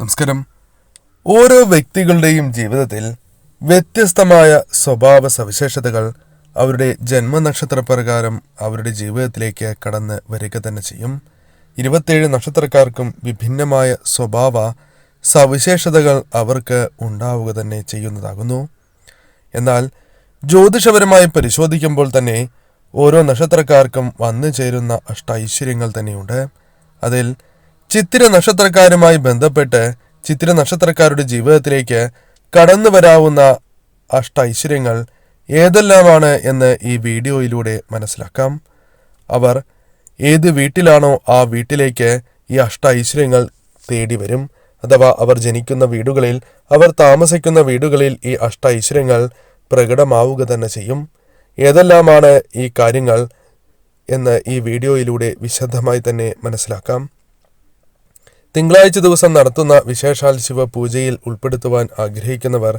നമസ്കാരം. ഓരോ വ്യക്തികളുടെയും ജീവിതത്തിൽ വ്യത്യസ്തമായ സ്വഭാവ സവിശേഷതകൾ അവരുടെ ജന്മനക്ഷത്ര പ്രകാരം അവരുടെ ജീവിതത്തിലേക്ക് കടന്ന് വരിക തന്നെ ചെയ്യും. ഇരുപത്തേഴ് നക്ഷത്രക്കാർക്കും വിഭിന്നമായ സ്വഭാവ സവിശേഷതകൾ അവർക്ക് ഉണ്ടാവുക തന്നെ ചെയ്യുന്നതാകുന്നു. എന്നാൽ ജ്യോതിഷപരമായി പരിശോധിക്കുമ്പോൾ തന്നെ ഓരോ നക്ഷത്രക്കാർക്കും വന്നു ചേരുന്ന അഷ്ടൈശ്വര്യങ്ങൾ തന്നെയുണ്ട്. അതിൽ ചിത്തിര നക്ഷത്രക്കാരുമായി ബന്ധപ്പെട്ട് ചിത്തിര നക്ഷത്രക്കാരുടെ ജീവിതത്തിലേക്ക് കടന്നു വരാവുന്ന അഷ്ട ഐശ്വര്യങ്ങൾ ഏതെല്ലാമാണ് എന്ന് ഈ വീഡിയോയിലൂടെ മനസ്സിലാക്കാം. അവർ ഏത് വീട്ടിലാണോ ആ വീട്ടിലേക്ക് ഈ അഷ്ട ഐശ്വര്യങ്ങൾ തേടി വരും അഥവാ അവർ ജനിക്കുന്ന വീടുകളിൽ അവർ താമസിക്കുന്ന വീടുകളിൽ ഈ അഷ്ട ഐശ്വര്യങ്ങൾ പ്രകടമാവുക തന്നെ ചെയ്യും. ഏതെല്ലാമാണ് ഈ കാര്യങ്ങൾ എന്ന് ഈ വീഡിയോയിലൂടെ വിശദമായി തന്നെ മനസ്സിലാക്കാം. തിങ്കളാഴ്ച ദിവസം നടത്തുന്ന വിശേഷാൽ ശിവ പൂജയിൽ ഉൾപ്പെടുത്തുവാൻ ആഗ്രഹിക്കുന്നവർ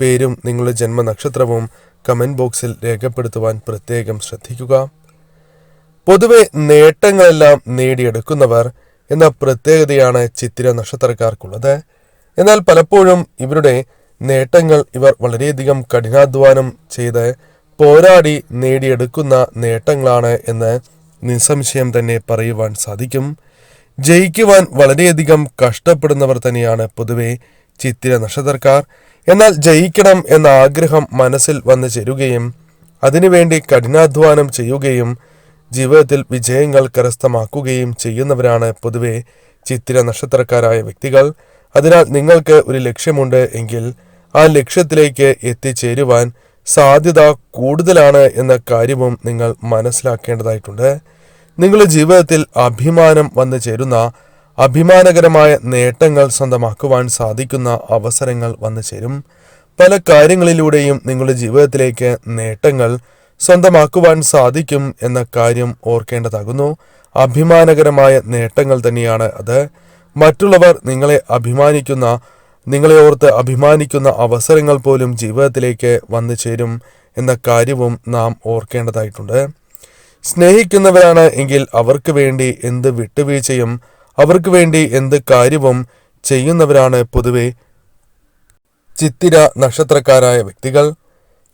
പേരും നിങ്ങളുടെ ജന്മനക്ഷത്രവും കമന്റ് ബോക്സിൽ രേഖപ്പെടുത്തുവാൻ പ്രത്യേകം ശ്രദ്ധിക്കുക. പൊതുവെ നേട്ടങ്ങളെല്ലാം നേടിയെടുക്കുന്നവർ എന്ന പ്രത്യേകതയാണ് ചിത്തിര നക്ഷത്രക്കാർക്കുള്ളത്. എന്നാൽ പലപ്പോഴും ഇവരുടെ നേട്ടങ്ങൾ ഇവർ വളരെയധികം കഠിനാധ്വാനം ചെയ്ത് പോരാടി നേടിയെടുക്കുന്ന നേട്ടങ്ങളാണ് എന്ന് നിസ്സംശയം തന്നെ പറയുവാൻ സാധിക്കും. ജയിക്കുവാൻ വളരെയധികം കഷ്ടപ്പെടുന്നവർ തന്നെയാണ് പൊതുവെ ചിത്തിര നക്ഷത്രക്കാർ. എന്നാൽ ജയിക്കണം എന്ന ആഗ്രഹം മനസ്സിൽ വന്നു ചേരുകയും അതിനുവേണ്ടി കഠിനാധ്വാനം ചെയ്യുകയും ജീവിതത്തിൽ വിജയങ്ങൾ കരസ്ഥമാക്കുകയും ചെയ്യുന്നവരാണ് പൊതുവെ ചിത്തിര നക്ഷത്രക്കാരായ വ്യക്തികൾ. അതിനാൽ നിങ്ങൾക്ക് ഒരു ലക്ഷ്യമുണ്ട് എങ്കിൽ ആ ലക്ഷ്യത്തിലേക്ക് എത്തിച്ചേരുവാൻ സാധ്യത കൂടുതലാണ് എന്ന കാര്യവും നിങ്ങൾ മനസ്സിലാക്കേണ്ടതായിട്ടുണ്ട്. നിങ്ങളുടെ ജീവിതത്തിൽ അഭിമാനം വന്നു ചേരുന്ന അഭിമാനകരമായ നേട്ടങ്ങൾ സ്വന്തമാക്കുവാൻ സാധിക്കുന്ന അവസരങ്ങൾ വന്നു ചേരും. പല കാര്യങ്ങളിലൂടെയും നിങ്ങളുടെ ജീവിതത്തിലേക്ക് നേട്ടങ്ങൾ സ്വന്തമാക്കുവാൻ സാധിക്കും എന്ന കാര്യം ഓർക്കേണ്ടതാകുന്നു. അഭിമാനകരമായ നേട്ടങ്ങൾ തന്നെയാണ് അത്. മറ്റുള്ളവർ നിങ്ങളെ അഭിമാനിക്കുന്ന നിങ്ങളെ ഓർത്ത് അഭിമാനിക്കുന്ന അവസരങ്ങൾ പോലും ജീവിതത്തിലേക്ക് വന്നു ചേരും എന്ന കാര്യവും നാം ഓർക്കേണ്ടതായിട്ടുണ്ട്. സ്നേഹിക്കുന്നവരാണ് എങ്കിൽ അവർക്ക് വേണ്ടി എന്ത് വിട്ടുവീഴ്ചയും അവർക്ക് വേണ്ടി എന്ത് കാര്യവും ചെയ്യുന്നവരാണ് പൊതുവെ ചിത്തിര നക്ഷത്രക്കാരായ വ്യക്തികൾ.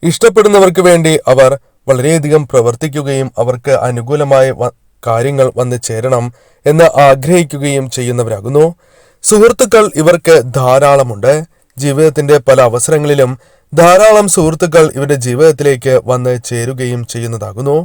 ഇഷ്ടപ്പെടുന്നവർക്ക് വേണ്ടി അവർ വളരെയധികം പ്രവർത്തിക്കുകയും അവർക്ക് അനുകൂലമായ കാര്യങ്ങൾ വന്നു ചേരണം എന്ന് ആഗ്രഹിക്കുകയും ചെയ്യുന്നവരാകുന്നു. സുഹൃത്തുക്കൾ ഇവർക്ക് ധാരാളമുണ്ട്. ജീവിതത്തിന്റെ പല അവസരങ്ങളിലും ധാരാളം സുഹൃത്തുക്കൾ ഇവരുടെ ജീവിതത്തിലേക്ക് വന്ന് ചേരുകയും ചെയ്യുന്നതാകുന്നു.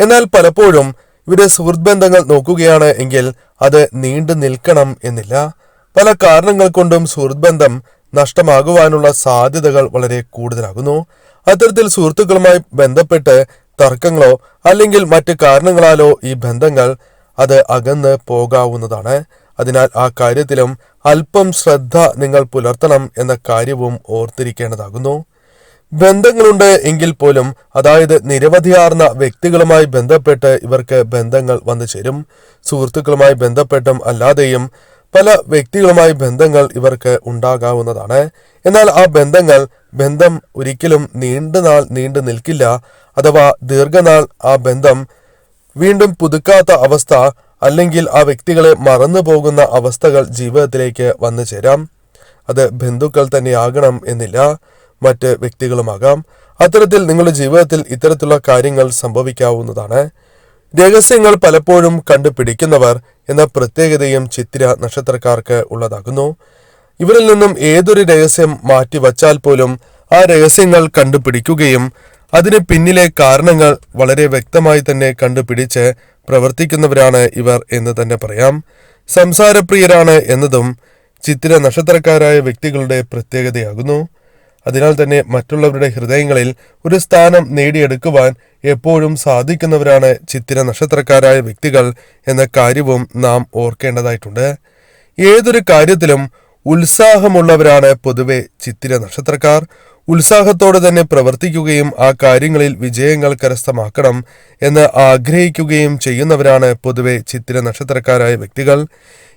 എന്നാൽ പലപ്പോഴും ഇവിടെ സുഹൃത്ത് ബന്ധങ്ങൾ നോക്കുകയാണ് എങ്കിൽ അത് നീണ്ടു നിൽക്കണം എന്നില്ല. പല കാരണങ്ങൾ കൊണ്ടും സുഹൃത്ത് ബന്ധം നഷ്ടമാകുവാനുള്ള സാധ്യതകൾ വളരെ കൂടുതലാകുന്നു. അത്തരത്തിൽ സുഹൃത്തുക്കളുമായി ബന്ധപ്പെട്ട് തർക്കങ്ങളോ അല്ലെങ്കിൽ മറ്റ് കാരണങ്ങളാലോ ഈ ബന്ധങ്ങൾ അത് അകന്ന് പോകാവുന്നതാണ്. അതിനാൽ ആ കാര്യത്തിലും അല്പം ശ്രദ്ധ നിങ്ങൾ പുലർത്തണം എന്ന കാര്യവും ഓർത്തിരിക്കേണ്ടതാകുന്നു. ബന്ധങ്ങളുണ്ട് എങ്കിൽ പോലും അതായത് നിരവധിയാർന്ന വ്യക്തികളുമായി ബന്ധപ്പെട്ട് ഇവർക്ക് ബന്ധങ്ങൾ വന്നു ചേരും. സുഹൃത്തുക്കളുമായി ബന്ധപ്പെട്ടും അല്ലാതെയും പല വ്യക്തികളുമായി ബന്ധങ്ങൾ ഇവർക്ക് ഉണ്ടാകാവുന്നതാണ്. എന്നാൽ ആ ബന്ധങ്ങൾ ബന്ധം ഒരിക്കലും നീണ്ടുനാൾ നീണ്ടു നിൽക്കില്ല. അഥവാ ദീർഘനാൾ ആ ബന്ധം വീണ്ടും പുതുക്കാത്ത അവസ്ഥ അല്ലെങ്കിൽ ആ വ്യക്തികളെ മറന്നു പോകുന്ന അവസ്ഥകൾ ജീവിതത്തിലേക്ക് വന്നു ചേരാം. അത് ബന്ധുക്കൾ തന്നെയാകണം എന്നില്ല. മറ്റ് വ്യക്തികളുമാകാം. അത്തരത്തിൽ നിങ്ങളുടെ ജീവിതത്തിൽ ഇത്തരത്തിലുള്ള കാര്യങ്ങൾ സംഭവിക്കാവുന്നതാണ്. രഹസ്യങ്ങൾ പലപ്പോഴും കണ്ടുപിടിക്കുന്നവർ എന്ന പ്രത്യേകതയും ചിത്തിര നക്ഷത്രക്കാർക്ക് ഉള്ളതാകുന്നു. ഇവരിൽ നിന്നും ഏതൊരു രഹസ്യം മാറ്റിവച്ചാൽ പോലും ആ രഹസ്യങ്ങൾ കണ്ടുപിടിക്കുകയും അതിന് പിന്നിലെ കാരണങ്ങൾ വളരെ വ്യക്തമായി തന്നെ കണ്ടുപിടിച്ച് പ്രവർത്തിക്കുന്നവരാണ് ഇവർ എന്ന് തന്നെ പറയാം. സംസാരപ്രിയരാണ് എന്നതും ചിത്തിര നക്ഷത്രക്കാരായ വ്യക്തികളുടെ പ്രത്യേകതയാകുന്നു. അതിനാൽ തന്നെ മറ്റുള്ളവരുടെ ഹൃദയങ്ങളിൽ ഒരു സ്ഥാനം നേടിയെടുക്കുവാൻ എപ്പോഴും സാധിക്കുന്നവരാണ് ചിത്തിര നക്ഷത്രക്കാരായ വ്യക്തികൾ എന്ന കാര്യവും നാം ഓർക്കേണ്ടതായിട്ടുണ്ട്. ഏതൊരു കാര്യത്തിലും ഉത്സാഹമുള്ളവരാണ് പൊതുവെ ചിത്തിര നക്ഷത്രക്കാർ. ഉത്സാഹത്തോടെ തന്നെ പ്രവർത്തിക്കുകയും ആ കാര്യങ്ങളിൽ വിജയങ്ങൾ കരസ്ഥമാക്കണം എന്ന് ആഗ്രഹിക്കുകയും ചെയ്യുന്നവരാണ് പൊതുവെ ചിത്തിര നക്ഷത്രക്കാരായ വ്യക്തികൾ.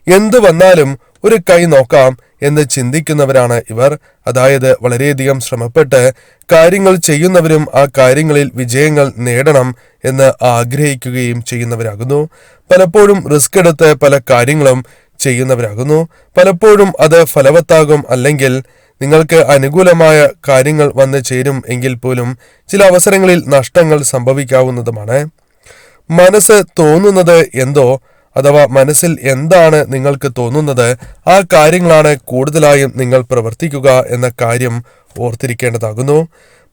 എന്തു വന്നാലും ഒരു കൈ നോക്കാം എന്ന് ചിന്തിക്കുന്നവരാണ് ഇവർ. അതായത് വളരെയധികം ശ്രമപ്പെട്ട് കാര്യങ്ങൾ ചെയ്യുന്നവരും ആ കാര്യങ്ങളിൽ വിജയങ്ങൾ നേടണം എന്ന് ആഗ്രഹിക്കുകയും ചെയ്യുന്നവരാകുന്നു. പലപ്പോഴും റിസ്ക് എടുത്ത് പല കാര്യങ്ങളും ചെയ്യുന്നവരാകുന്നു. പലപ്പോഴും അത് ഫലവത്താകും അല്ലെങ്കിൽ നിങ്ങൾക്ക് അനുകൂലമായ കാര്യങ്ങൾ വന്നു ചേരും എങ്കിൽ പോലും ചില അവസരങ്ങളിൽ നഷ്ടങ്ങൾ സംഭവിക്കാവുന്നതുമാണ്. മനസ്സ് തോന്നുന്നത് എന്തോ അഥവാ മനസ്സിൽ എന്താണ് നിങ്ങൾക്ക് തോന്നുന്നത് ആ കാര്യങ്ങളാണ് കൂടുതലായും നിങ്ങൾ പ്രവർത്തിക്കുക എന്ന കാര്യം ഓർത്തിരിക്കേണ്ടതാകുന്നു.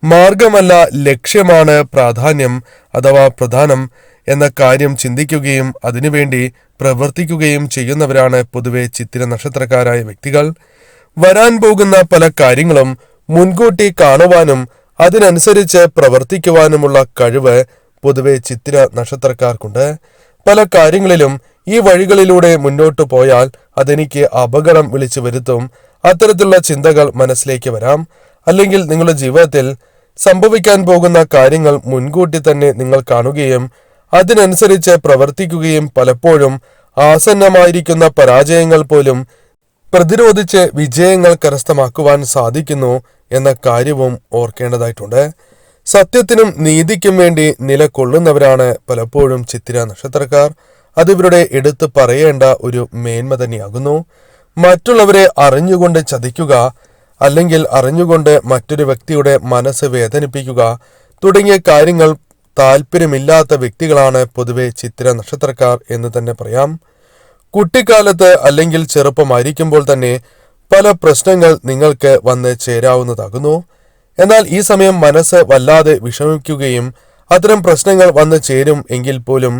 മാർഗമല്ല ലക്ഷ്യമാണ് പ്രാധാന്യം അഥവാ പ്രധാനം. എന്ന കാര്യം ചിന്തിക്കുകയും അതിനുവേണ്ടി പ്രവർത്തിക്കുകയും ചെയ്യുന്നവരാണ് പൊതുവെ ചിത്തിര നക്ഷത്രക്കാരായ വ്യക്തികൾ. വരാൻ പോകുന്ന പല കാര്യങ്ങളും മുൻകൂട്ടി കാണുവാനും അതിനനുസരിച്ച് പ്രവർത്തിക്കുവാനുമുള്ള കഴിവ് പൊതുവെ ചിത്തിര നക്ഷത്രക്കാർക്കുണ്ട്. പല കാര്യങ്ങളിലും ഈ വഴികളിലൂടെ മുന്നോട്ടു പോയാൽ അതെനിക്ക് അപകടം വിളിച്ചു വരുത്തും. അത്തരത്തിലുള്ള ചിന്തകൾ മനസ്സിലേക്ക് വരാം. അല്ലെങ്കിൽ നിങ്ങളുടെ ജീവിതത്തിൽ സംഭവിക്കാൻ പോകുന്ന കാര്യങ്ങൾ മുൻകൂട്ടി തന്നെ നിങ്ങൾ കാണുകയും അതിനനുസരിച്ച് പ്രവർത്തിക്കുകയും പലപ്പോഴും ആസന്നമായിരിക്കുന്ന പരാജയങ്ങൾ പോലും പ്രതിരോധിച്ച് വിജയങ്ങൾ കരസ്ഥമാക്കുവാൻ സാധിക്കുന്നു എന്ന കാര്യവും ഓർക്കേണ്ടതായിട്ടുണ്ട്. സത്യത്തിനും നീതിക്കും വേണ്ടി നിലകൊള്ളുന്നവരാണ് പലപ്പോഴും ചിത്തിര നക്ഷത്രക്കാർ. അതിവരുടെ എടുത്തു പറയേണ്ട ഒരു മേന്മ തന്നെയാകുന്നു. മറ്റുള്ളവരെ അറിഞ്ഞുകൊണ്ട് ചതിക്കുക അല്ലെങ്കിൽ അറിഞ്ഞുകൊണ്ട് മറ്റൊരു വ്യക്തിയുടെ മനസ്സ് വേദനിപ്പിക്കുക തുടങ്ങിയ കാര്യങ്ങൾ താല്പര്യമില്ലാത്ത വ്യക്തികളാണ് പൊതുവെ ചിത്ര നക്ഷത്രക്കാർ എന്ന് തന്നെ പറയാം. കുട്ടിക്കാലത്ത് അല്ലെങ്കിൽ ചെറുപ്പമായിരിക്കുമ്പോൾ തന്നെ പല പ്രശ്നങ്ങൾ നിങ്ങൾക്ക് വന്ന് ചേരാവുന്നതാകുന്നു. എന്നാൽ ഈ സമയം മനസ്സ് വല്ലാതെ വിഷമിക്കുകയും അത്തരം പ്രശ്നങ്ങൾ വന്ന് ചേരും എങ്കിൽ പോലും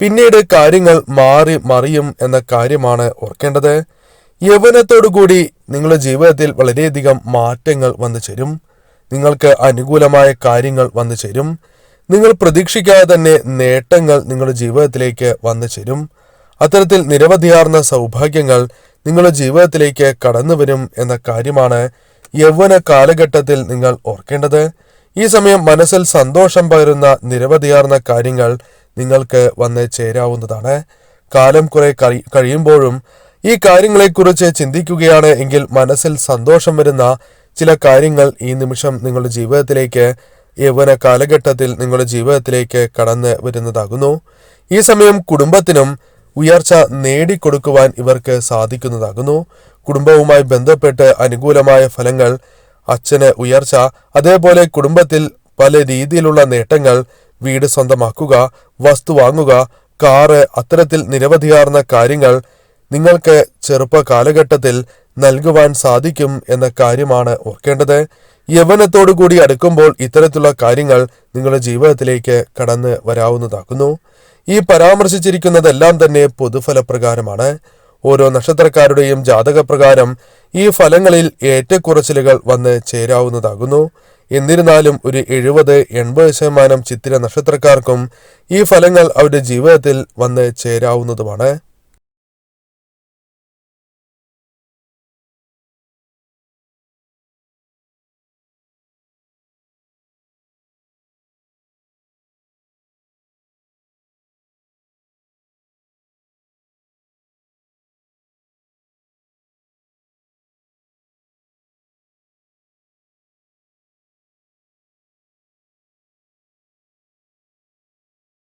പിന്നീട് കാര്യങ്ങൾ മാറി മറിയും എന്ന കാര്യമാണ് ഓർക്കേണ്ടത്. യൗവനത്തോടുകൂടി നിങ്ങളുടെ ജീവിതത്തിൽ വളരെയധികം മാറ്റങ്ങൾ വന്നു ചേരും. നിങ്ങൾക്ക് അനുകൂലമായ കാര്യങ്ങൾ വന്നു ചേരും. നിങ്ങൾ പ്രതീക്ഷിക്കാതെ തന്നെ നേട്ടങ്ങൾ നിങ്ങളുടെ ജീവിതത്തിലേക്ക് വന്നു ചേരും. അത്തരത്തിൽ നിരവധിയാർന്ന സൗഭാഗ്യങ്ങൾ നിങ്ങളുടെ ജീവിതത്തിലേക്ക് കടന്നു വരും എന്ന കാര്യമാണ് യൗവന കാലഘട്ടത്തിൽ നിങ്ങൾ ഓർക്കേണ്ടത്. ഈ സമയം മനസ്സിൽ സന്തോഷം പകരുന്ന നിരവധിയാർന്ന കാര്യങ്ങൾ നിങ്ങൾക്ക് വന്ന് ചേരാവുന്നതാണ്. കാലം കുറെ കഴി- കഴിയുമ്പോഴും ഈ കാര്യങ്ങളെക്കുറിച്ച് ചിന്തിക്കുകയാണ് എങ്കിൽ മനസ്സിൽ സന്തോഷം വരുന്ന ചില കാര്യങ്ങൾ ഈ നിമിഷം നിങ്ങളുടെ ജീവിതത്തിലേക്ക് യൗവന കാലഘട്ടത്തിൽ നിങ്ങളുടെ ജീവിതത്തിലേക്ക് കടന്നു വരുന്നതാകുന്നു. ഈ സമയം കുടുംബത്തിനും ഉയർച്ച നേടിക്കൊടുക്കുവാൻ ഇവർക്ക് സാധിക്കുന്നതാകുന്നു. കുടുംബവുമായി ബന്ധപ്പെട്ട് അനുകൂലമായ ഫലങ്ങൾ അച്ഛന് ഉയർച്ച അതേപോലെ കുടുംബത്തിൽ പല രീതിയിലുള്ള നേട്ടങ്ങൾ വീട് സ്വന്തമാക്കുക വസ്തു വാങ്ങുക കാറ് അത്തരത്തിൽ നിരവധിയാർന്ന കാര്യങ്ങൾ നിങ്ങൾക്ക് ചെറുപ്പ കാലഘട്ടത്തിൽ നൽകുവാൻ സാധിക്കും എന്ന കാര്യമാണ് ഓർക്കേണ്ടത്. യൗവനത്തോടുകൂടി അടുക്കുമ്പോൾ ഇത്തരത്തിലുള്ള കാര്യങ്ങൾ നിങ്ങളുടെ ജീവിതത്തിലേക്ക് കടന്ന് വരാവുന്നതാക്കുന്നു. ഈ പരാമർശിച്ചിരിക്കുന്നതെല്ലാം തന്നെ പൊതുഫലപ്രകാരമാണ്. ഓരോ നക്ഷത്രക്കാരുടെയും ജാതകപ്രകാരം ഈ ഫലങ്ങളിൽ ഏറ്റക്കുറച്ചിലുകൾ വന്ന് ചേരാവുന്നതാകുന്നു. എന്നിരുന്നാലും ഒരു എഴുപത് എൺപത് ശതമാനം ചിത്തിര നക്ഷത്രക്കാർക്കും ഈ ഫലങ്ങൾ അവരുടെ ജീവിതത്തിൽ വന്ന് ചേരാവുന്നതുമാണ്.